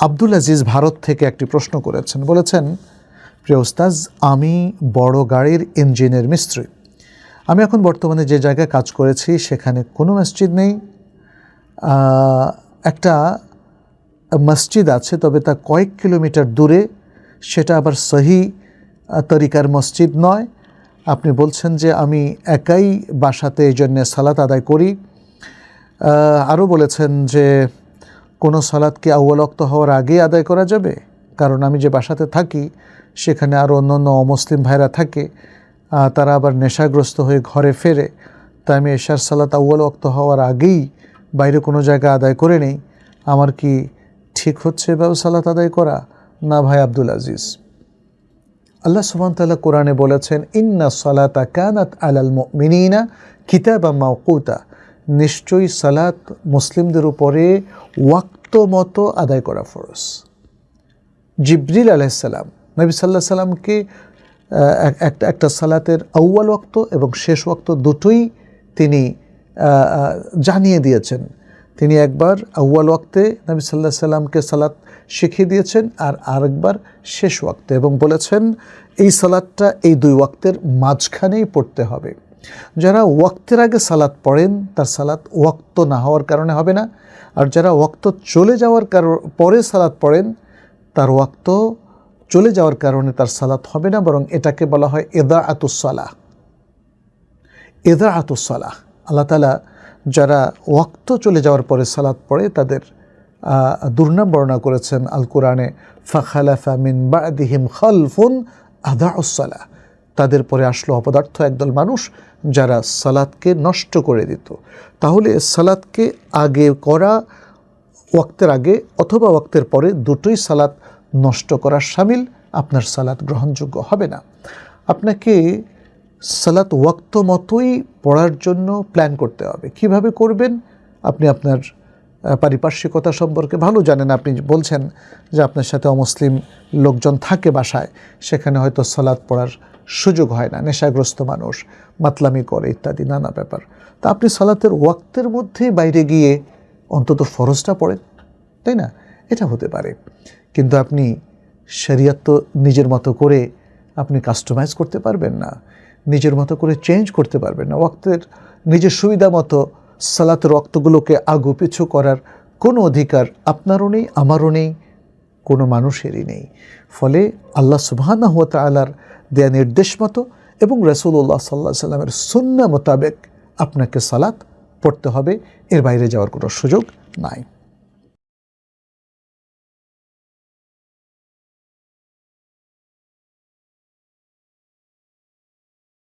আব্দুল আজিজ ভারত থেকে একটি প্রশ্ন করেছেন। বলেছেন, প্রিয় উস্তাজ আমি বড় গাড়ির ইঞ্জিনের মিস্ত্রি। আমি এখন বর্তমানে যে জায়গায় কাজ করেছি, সেখানে কোনো মসজিদ নেই। একটা মসজিদ আছে, তবে তা কয়েক কিলোমিটার দূরে। সেটা আবার সহি তরিকার মসজিদ নয়। আপনি বলছেন যে আমি একাই বাসাতে এই জন্যে সালাত আদায় করি। আরও বলেছেন যে কোনো সালাদকে আউ্বাল অক্ত হওয়ার আগে আদায় করা যাবে? কারণ আমি যে বাসাতে থাকি, সেখানে আরও অন্য অন্য অমুসলিম ভাইরা থাকে তারা আবার নেশাগ্রস্ত হয়ে ঘরে ফেরে। তাই আমি এশার সালাত আউ্বাল অক্ত হওয়ার আগেই বাইরে কোনো জায়গা আদায় করে নেই। আমার কি ঠিক হচ্ছে এভাবে সালাত আদায় করা? না ভাই আব্দুল আজিজ। আল্লাহ সুবহান তাআলা কোরআনে বলেছেন, ইন্না সালাতা কানাত আলাল মুমিনিনা কিতাবা মাওকুতা। নিশ্চয়ই সালাত মুসলিমদের উপরে ওয়াক্ত মতো আদায় করা ফরজ। জিবরিল আলাইসাল্লাম নবী সাল্লাহ সাল্লামকে একটা একটা সালাতের আউ্য়াল ওয়াক্ত এবং শেষ ওয়াক্ত দুটোই তিনি জানিয়ে দিয়েছেন। তিনি একবার আউ্য়াল ওয়াক্তে নবী সাল্লাহ সাল্লামকে সালাত শিখিয়ে দিয়েছেন আর আরেকবার শেষ ওয়াক্তে এবং বলেছেন, এই সালাদটা এই দুই ওয়াক্তের মাঝখানেই পড়তে হবে। যারা ওয়াক্তের আগে সালাত পড়েন, তার সালাত ওয়াক্ত না হওয়ার কারণে হবে না। আর যারা ওয়াক্ত চলে যাওয়ার কারণ, পরে সালাত পড়েন, তার ওয়াক্ত চলে যাওয়ার কারণে তার সালাত হবে না, বরং এটাকে বলা হয় এদা আতুসালাহ এদা আতুসালাহ আল্লাহ তালা যারা ওয়াক্ত চলে যাওয়ার পরে সালাত পড়ে, তাদের দুর্নাম বর্ণনা করেছেন আল কোরআনে ফাখালাফা মিন বাদিহিম খালফুন আদা উসালাহ তাদের পরে আসলো অপদার্থ একদল মানুষ যারা সালাদকে নষ্ট করে দিত। তাহলে সালাদকে আগে করা ওয়াক্তের আগে অথবা ওয়াক্তের পরে দুটোই সালাদ নষ্ট করার সামিল, আপনার সালাদ গ্রহণযোগ্য হবে না। আপনাকে সালাত ওয়াক্ত মতোই পড়ার জন্য প্ল্যান করতে হবে। কীভাবে করবেন? আপনি আপনার পারিপার্শ্বিকতা সম্পর্কে ভালো জানেন। আপনি বলছেন যে আপনার সাথে অমুসলিম লোকজন থাকে বাসায়, সেখানে হয়তো সালাত পড়ার সুযোগ হয় না, নেশাগ্রস্ত মানুষ, মাতলামি করে ইত্যাদি, নানা ব্যাপার। তা আপনি সালাতের ওয়াক্তের মধ্যেই বাইরে গিয়ে অন্তত ফরজটা পড়েন, তাই না? এটা হতে পারে। কিন্তু আপনি শরিয়ত তো নিজের মতো করে আপনি কাস্টমাইজ করতে পারবেন না, নিজের মতো করে চেঞ্জ করতে পারবেন না। ওয়াক্তের নিজের সুবিধা মতো সালাতের রক্তগুলোকে আগু পিছু করার কোনো অধিকার আপনারও নেই, আমারও নেই। কোনো মানুষেরই নেই। ফলে আল্লাহ সুবাহানা তাআলার দেয়া নির্দেশ মতো এবং রসুল্লাহ সাল্লাহ সাল্লামের সুন্না মোতাবেক আপনাকে সালাত পড়তে হবে। এর বাইরে যাওয়ার কোনো সুযোগ নাই।